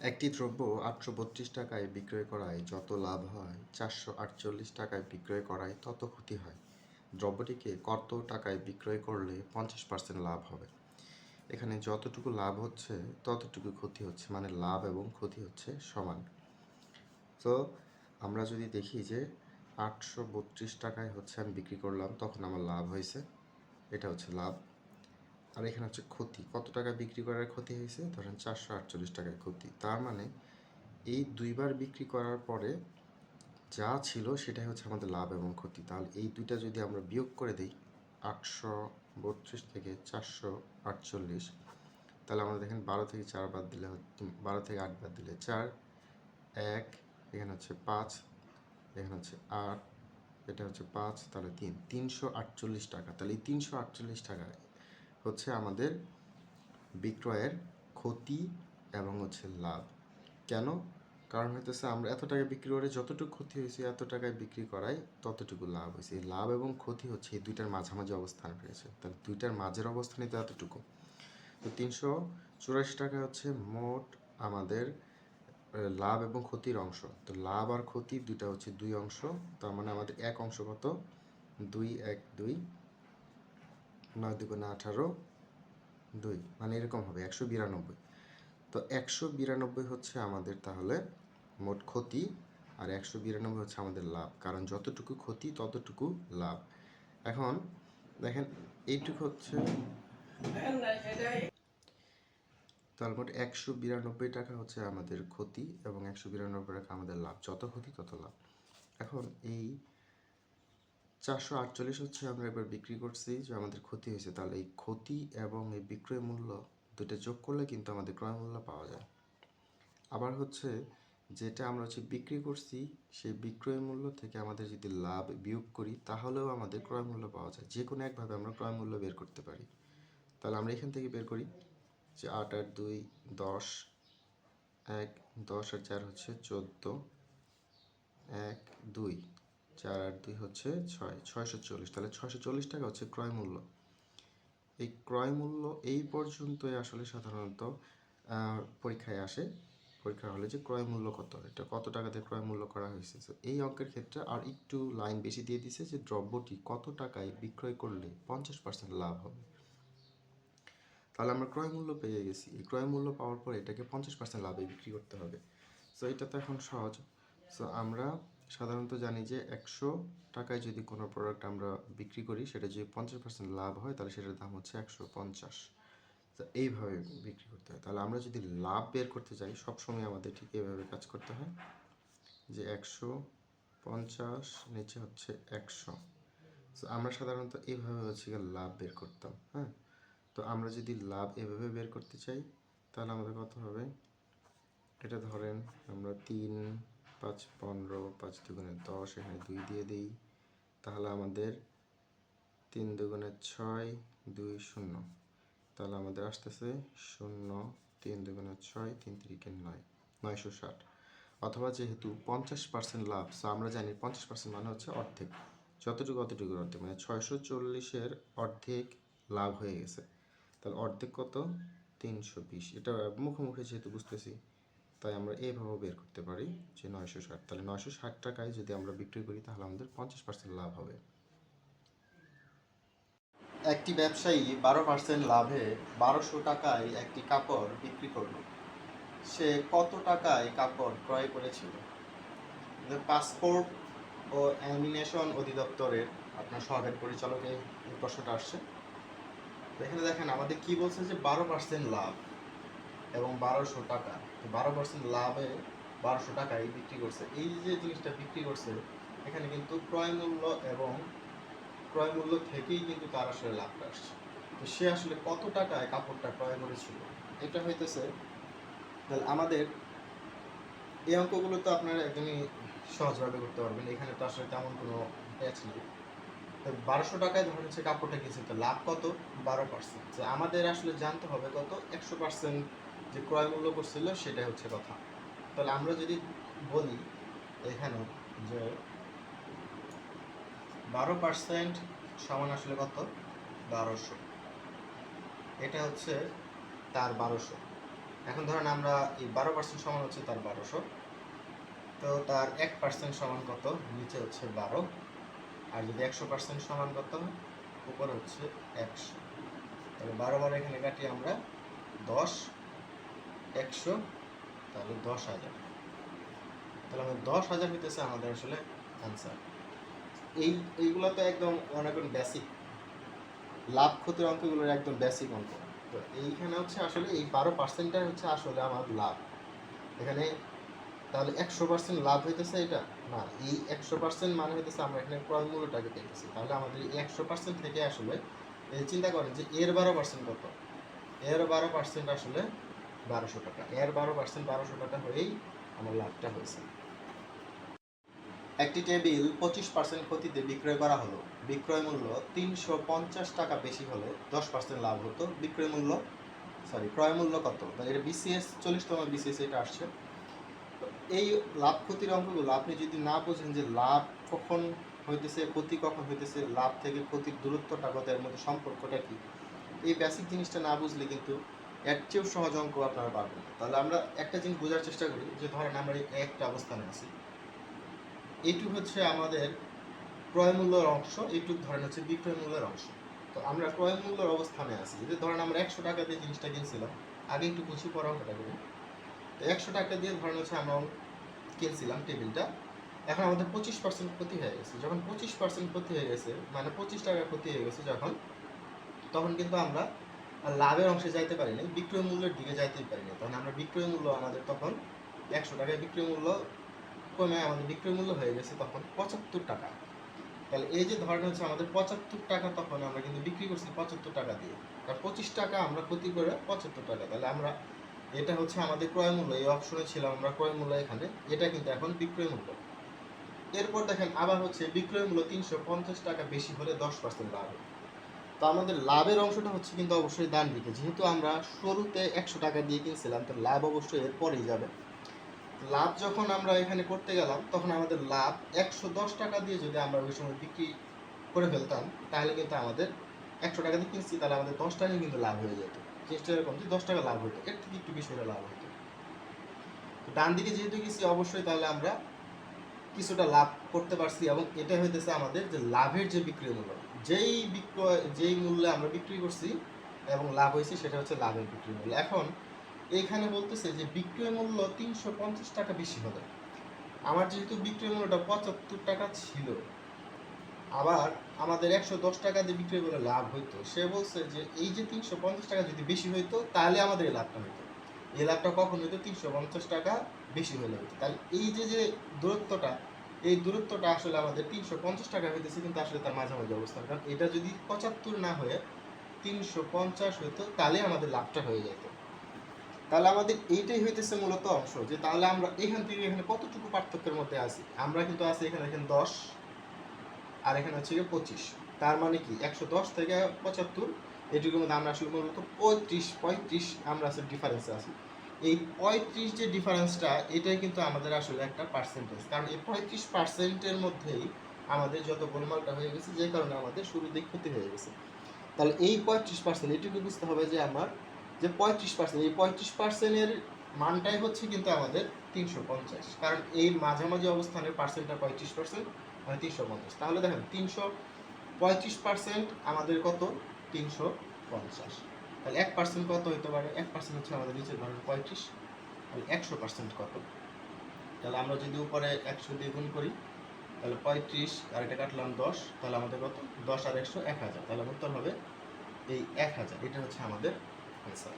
একটি দ্রব্য আটশো বত্রিশ টাকায় বিক্রয় করায় যত লাভ হয়, চারশো আটচল্লিশ টাকায় বিক্রয় করায় তত ক্ষতি হয়। দ্রব্যটিকে কত টাকায় বিক্রয় করলে পঞ্চাশ পার্সেন্ট লাভ হবে। এখানে যতটুকু লাভ হচ্ছে, ততটুকু ক্ষতি হচ্ছে মানে লাভ এবং ক্ষতি হচ্ছে সমান। তো আমরা যদি দেখি যে আটশো বত্রিশ টাকায় হচ্ছে আমি বিক্রি করলাম, তখন আমার লাভ হয়েছে। এটা হচ্ছে লাভ। আর এখানে হচ্ছে ক্ষতি। কত টাকা বিক্রি করার ক্ষতি হয়েছে? ধরেন চারশো আটচল্লিশ টাকায় ক্ষতি। তার মানে এই দুইবার বিক্রি করার পরে যা ছিল সেটাই হচ্ছে আমাদের লাভ এবং ক্ষতি। তাহলে এই দুইটা যদি আমরা বিয়োগ করে দিই, আটশো বত্রিশ থেকে চারশো আটচল্লিশ, তাহলে আমরা দেখেন বারো থেকে চার বাদ দিলে বারো থেকে আট বাদ দিলে চার, এক, এখানে হচ্ছে পাঁচ, এখানে হচ্ছে আট, এটা হচ্ছে পাঁচ, তাহলে তিন। তিনশো আটচল্লিশ টাকা। তাহলে এই তিনশো আটচল্লিশ টাকায় হচ্ছে আমাদের বিক্রয়ের ক্ষতি এবং হচ্ছে লাভ। কেন? কারণ হইতেছে আমরা এত টাকায় বিক্রি করে যতটুকু ক্ষতি হয়েছে, এত টাকায় বিক্রি করায় ততটুকু লাভ হয়েছে। এই লাভ এবং ক্ষতি হচ্ছে এই দুইটার মাঝামাঝি অবস্থান পেয়েছে তাহলে দুইটার মাঝের অবস্থানই তো এতটুকু। তো তিনশো চুরাশি টাকা হচ্ছে মোট আমাদের লাভ এবং ক্ষতির অংশ। তো লাভ আর ক্ষতি দুইটা হচ্ছে দুই অংশ। তার মানে আমাদের এক অংশ কত? দুই, এক, দুই। নয় দুগুণে আঠারো দুই মানে এরকম হবে, একশো বিরানব্বই। তো একশো বিরানব্বই হচ্ছে আমাদের তাহলে মোট ক্ষতি আর একশো বিরানব্বই হচ্ছে আমাদের লাভ, কারণ যতটুকু ক্ষতি ততটুকু লাভ। এখন দেখেন এইটুকু হচ্ছে তাহলে মোট একশো বিরানব্বই টাকা হচ্ছে আমাদের ক্ষতি এবং একশো বিরানব্বই টাকা আমাদের লাভ, যত ক্ষতি তত লাভ। এখন এই চারশো আটচল্লিশ হচ্ছে আমরা একবার বিক্রি করছি, যে আমাদের ক্ষতি হয়েছে। তাহলে এই ক্ষতি এবং এই বিক্রয় মূল্য দুটো যোগ করলে কিন্তু আমাদের ক্রয় মূল্য পাওয়া যায়। আবার হচ্ছে যেটা আমরা হচ্ছে বিক্রি করছি, সেই বিক্রয় মূল্য থেকে আমাদের যদি লাভ বিয়োগ করি, তাহলেও আমাদের ক্রয় মূল্য পাওয়া যায়। যে কোনো একভাবে আমরা ক্রয় মূল্য বের করতে পারি। তাহলে আমরা এখান থেকে বের করি যে আট আট দুই দশ, এক, দশ আর চার হচ্ছে চোদ্দ, এক, দুই। চার আট দুই হচ্ছে ছয় ছয়শো চল্লিশ। তাহলে ছয়শো চল্লিশ টাকা হচ্ছে ক্রয় মূল্য। এই ক্রয় মূল্য এই পর্যন্তই আসলে সাধারণত পরীক্ষায় আসে। পরীক্ষা হলে যে ক্রয় মূল্য কত এটা কত টাকাতে ক্রয় মূল্য করা হয়েছে। So, এই অঙ্কের ক্ষেত্রে আর একটু লাইন বেশি দিয়ে দিছে যে দ্রব্যটি কত টাকায় বিক্রয় করলে পঞ্চাশ পার্সেন্ট লাভ হবে। তাহলে আমরা ক্রয় মূল্য পেয়ে গেছি। এই ক্রয় মূল্য পাওয়ার পর এটাকে পঞ্চাশ পার্সেন্ট লাভে বিক্রি করতে হবে। সো এটা তো এখন সহজ। সো আমরা সাধারণত জানি যে একশো টাকায় যদি কোনো প্রোডাক্ট আমরা বিক্রি করি, সেটা যদি পঞ্চাশ পার্সেন্ট লাভ হয়, তাহলে সেটার দাম হচ্ছে একশো পঞ্চাশ। তো এইভাবে বিক্রি করতে হয়। তাহলে আমরা যদি লাভ বের করতে চাই সবসময় আমাদের ঠিক এইভাবে কাজ করতে হয় যে একশো পঞ্চাশ নিচে হচ্ছে একশো। তো আমরা সাধারণত এইভাবে হচ্ছে গিয়ে লাভ বের করতাম হ্যাঁ? তো আমরা যদি লাভ এভাবে বের করতে চাই, তাহলে আমাদের কত হবে? এটা ধরেন আমরা তিন পাঁচ পনেরো, পাঁচ দুগুণে দশ, এখানে দুই দিয়ে দিই। তাহলে আমাদের তিন দুগুণে ছয়, দুই শূন্য। তাহলে আমাদের আসতেছে শূন্য, তিন দুগুণে ছয়, তিন তিরিকে নয়, নয়শো ষাট। অথবা যেহেতু পঞ্চাশ পার্সেন্ট লাভ সো আমরা জানি পঞ্চাশ পার্সেন্ট মানে হচ্ছে অর্ধেক। যতটুকু অতটুকু অর্ধেক মানে ছয়শো চল্লিশের অর্ধেক লাভ হয়ে গেছে। তাহলে অর্ধেক কত? তিনশো বিশ। এটা মুখোমুখি যেহেতু বুঝতেছি তাই আমরা এইভাবে বের করতে পারি যে নয়শো ষাট। তাহলে নয়শো ষাট টাকায় যদি আমরা বিক্রি করি, তাহলে আমাদের পঞ্চাশ পার্সেন্ট লাভ হবে। একটি ব্যবসায়ী বারো পার্সেন্ট লাভে বারোশো টাকায় একটি কাপড় বিক্রি করল। সে কত টাকায় কাপড় ক্রয় করেছিল? পাসপোর্ট ও অ্যামিনেশন অধিদপ্তরের আপনার সহকারী পরিচালকের এই প্রশ্নটা আসছে। এখানে দেখেন, আমাদের কি বলছে যে বারো পার্সেন্ট লাভ এবং বারোশো টাকা। বারো পার্সেন্ট লাভে বারোশো টাকায় বিক্রি করছে। এই যে জিনিসটা বিক্রি করছে, এখানে কিন্তু ক্রয় মূল্য এবং ক্রয় মূল্য থেকেই কিন্তু তার আসলে লাভটা আসছে। তো সে আসলে কত টাকায় কাপড়টা ক্রয় করেছিল? এটা হইতেছে, তাহলে আমাদের এই অঙ্কগুলো তো আপনারা একদমই সহজভাবে করতে পারবেন। এখানে তো আসলে তেমন কোনো প্যাচ নেই। তো বারোশো টাকায় ধরুন হচ্ছে কাপড়টা কিনছে, তো লাভ কত? বারো পার্সেন্ট আমাদের আসলে জানতে হবে কত? একশো পার্সেন্ট যে ক্রয় মূল্য করছিল সেটাই হচ্ছে কথা। তাহলে আমরা যদি বলি এখানে যে বারো পার্সেন্ট সমান আসলে কত? বারোশো। এটা হচ্ছে তার বারোশো। এখন ধরেন আমরা এই বারো পার্সেন্ট সমান হচ্ছে তার বারোশো। তো তার এক পার্সেন্ট সমান কত? নিচে হচ্ছে বারো। আর যদি একশো পার্সেন্ট সমান কত উপরে হচ্ছে একশো। তাহলে বারো বার এখানে কাটি আমরা দশ। একশো, তাহলে দশ হাজার। তাহলে আমাদের দশ হাজার হইতেছে আমাদের আসলে অ্যান্সার এই এইগুলো তো একদম অনেক বেসিক লাভ ক্ষতির অঙ্কগুলোর একদম বেসিক অঙ্ক। তো এইখানে হচ্ছে আসলে এই বারো পার্সেন্টটাই হচ্ছে আসলে আমার লাভ। এখানে তাহলে একশো পার্সেন্ট লাভ হইতেছে এটা? না, এই একশো পার্সেন্ট মানে হইতেছে আমরা এখানে ক্রয় মূল্যটাকে পেতেছি। তাহলে আমাদের এই একশো পার্সেন্ট থেকে আসলে চিন্তা করেন যে এর বারো পার্সেন্ট কত? এর বারো পার্সেন্ট আসলে বারোশো টাকা। এর বারো পার্সেন্ট বারোশো টাকা হয়েই আমার লাভটা হয়েছে। একটি টেবিল পঁচিশ পার্সেন্ট ক্ষতিতে বিক্রয় করা হলো। বিক্রয় মূল্য তিনশো পঞ্চাশ টাকা বেশি হলে দশ পার্সেন্ট লাভ হতো। বিক্রয় মূল্য সরি ক্রয় মূল্য কত? এটা বিসিএস চল্লিশতম বিসিএস এটা আসছে। এই লাভ ক্ষতির অঙ্কগুলো আপনি যদি না বোঝেন যে লাভ কখন হইতেছে, ক্ষতি কখন হইতেছে, লাভ থেকে ক্ষতির দূরত্বটা কত, এর মধ্যে সম্পর্কটা কি? এই বেসিক জিনিসটা না বুঝলে কিন্তু এর চেয়েও সহজ অঙ্ক আপনারা পারবেন তাহলে আমরা একটা জিনিস বোঝার চেষ্টা করি যে ধরেন আমরা একটা অবস্থানে আছি। এইটুক হচ্ছে আমাদের ক্রয় মূল্যের অংশ, এইটুক ধরেন হচ্ছে বিক্রয় মূল্যের অংশ। তো আমরা ক্রয় মূল্যের অবস্থানে আছি। যে ধরেন আমরা একশো টাকা দিয়ে জিনিসটা কিনছিলাম, আগে একটু বুঝি পর অঙ্কটা করি। তো একশো টাকা দিয়ে ধরেন হচ্ছে আমরা কিনছিলাম টেবিলটা, এখন আমাদের পঁচিশ পার্সেন্ট ক্ষতি হয়ে গেছে। যখন পঁচিশ পার্সেন্ট ক্ষতি হয়ে গেছে মানে পঁচিশ টাকা ক্ষতি হয়ে গেছে যখন, তখন কিন্তু আমরা লাভের অংশে যাইতে পারিনি বিক্রয় মূল্যের দিকে যাইতেই পারিনি তখন আমরা বিক্রয় মূল্য আমাদের তখন একশো টাকায় বিক্রয় মূল্য কমে আমাদের বিক্রয় মূল্য হয়ে গেছে তখন পঁচাত্তর টাকা। তাহলে এই যে ধরেন হচ্ছে আমাদের পঁচাত্তর টাকা তখন আমরা কিন্তু বিক্রি করছি পঁচাত্তর টাকা দিয়ে। কারণ পঁচিশ টাকা আমরা ক্ষতি করে পঁচাত্তর টাকা। তাহলে আমরা এটা হচ্ছে আমাদের ক্রয় মূল্য, এই অপশনে ছিলাম আমরা ক্রয় মূল্য এখানে, এটা কিন্তু এখন বিক্রয় মূল্য। এরপর দেখেন আবার হচ্ছে বিক্রয় মূল্য তিনশো পঞ্চাশ টাকা বেশি হলে দশ পার্সেন্ট লাভ হবে। তো আমাদের লাভের অংশটা হচ্ছে কিন্তু অবশ্যই ডান দিকে। যেহেতু আমরা শুরুতে একশো টাকা দিয়ে কিনছিলাম, তো লাভ অবশ্যই এরপরেই যাবে। লাভ যখন আমরা এখানে করতে গেলাম, তখন আমাদের লাভ একশো দশ টাকা দিয়ে যদি আমরা ওই সময় বিক্রি করে ফেলতাম, তাহলে কিন্তু আমাদের একশো টাকা দিয়ে কিনছি, তাহলে আমাদের দশ টাকায় কিন্তু লাভ হয়ে যেত। জিনিসটা এরকম যে দশ টাকা লাভ হতো এর থেকে একটু বেশি হলে লাভ হতো তো ডান দিকে যেহেতু গেছি অবশ্যই তাহলে আমরা কিছুটা লাভ করতে পারছি এবং এটা হইতেছে আমাদের যে লাভের যে বিক্রি মূল্য। যেই বিক্রয়, যেই মূল্যে আমরা বিক্রি করছি এবং লাভ হয়েছে, সেটা হচ্ছে লাভের বিক্রয় মূল্য। এখন এখানে বলতেছে যে বিক্রয় মূল্য তিনশো পঞ্চাশ টাকা বেশি হবে। আমার যেহেতু বিক্রয় মূল্যটা পঁচাত্তর টাকা ছিল, আবার আমাদের একশো দশ টাকা দিয়ে বিক্রয় করে লাভ হইতো। সে বলছে যে এই যে তিনশো পঞ্চাশ টাকা যদি বেশি হইতো, তাহলে আমাদের এই লাভটা হইতো। এই লাভটা কখন হইতো? তিনশো পঞ্চাশ টাকা বেশি হলে হইতো। তাহলে এই যে যে দূরত্বটা এই দূরত্বটা আসলে আমাদের তিনশো পঞ্চাশ টাকা হইতেছে, কিন্তু আসলে তার মাঝামাঝি অবস্থান কারণ। এটা যদি পঁচাত্তর না হয়ে তিনশো পঞ্চাশ হইতো, তাহলে আমাদের লাভটা হয়ে যেত তাহলে আমাদের এইটাই হইতেছে মূলত অংশ, যে তাহলে আমরা এখান থেকে এখানে কতটুকু পার্থক্যের মধ্যে আছি? আমরা কিন্তু আছি এখানে এখানে দশ, আর এখানে হচ্ছে গিয়ে পঁচিশ। তার মানে কি? একশো দশ থেকে পঁচাত্তর, এটুকুর মধ্যে আমরা আসলে মূলত পঁয়ত্রিশ পঁয়ত্রিশ আমরা আসলে ডিফারেন্সে আছি। এই পঁয়ত্রিশ যে ডিফারেন্সটা, এটাই কিন্তু আমাদের আসলে একটা পার্সেন্টেজ কারণ এই পঁয়ত্রিশ পার্সেন্টের মধ্যেই আমাদের যত গোলমালটা হয়ে গেছে, যে কারণে আমাদের শুরুতেই ক্ষতি হয়ে গেছে। তাহলে এই পঁয়ত্রিশ পার্সেন্ট এটুকু বুঝতে হবে যে আমার, যে পঁয়ত্রিশ পার্সেন্ট এই পঁয়ত্রিশ পার্সেন্টের মানটাই হচ্ছে কিন্তু আমাদের তিনশো পঞ্চাশ। কারণ এই মাঝামাঝি অবস্থানের পার্সেন্টটা পঁয়ত্রিশ পার্সেন্ট মানে তিনশো পঞ্চাশ। তাহলে দেখেন, তিনশো পঁয়ত্রিশ পার্সেন্ট আমাদের কত? তিনশো পঞ্চাশ। তাহলে এক পার্সেন্ট কত হইতে পারে? এক পার্সেন্ট হচ্ছে আমাদের নিচের ঘরের পঁয়ত্রিশ, তাহলে একশো পার্সেন্ট কত? তাহলে আমরা যদি উপরে একশো দিয়ে গুণ করি, তাহলে পঁয়ত্রিশ, আর এটা কাটলাম দশ, তাহলে আমাদের কত? দশ আর একশো এক হাজার, তাহলে উত্তর হবে এই এক হাজার, এটা হচ্ছে আমাদের অ্যান্সার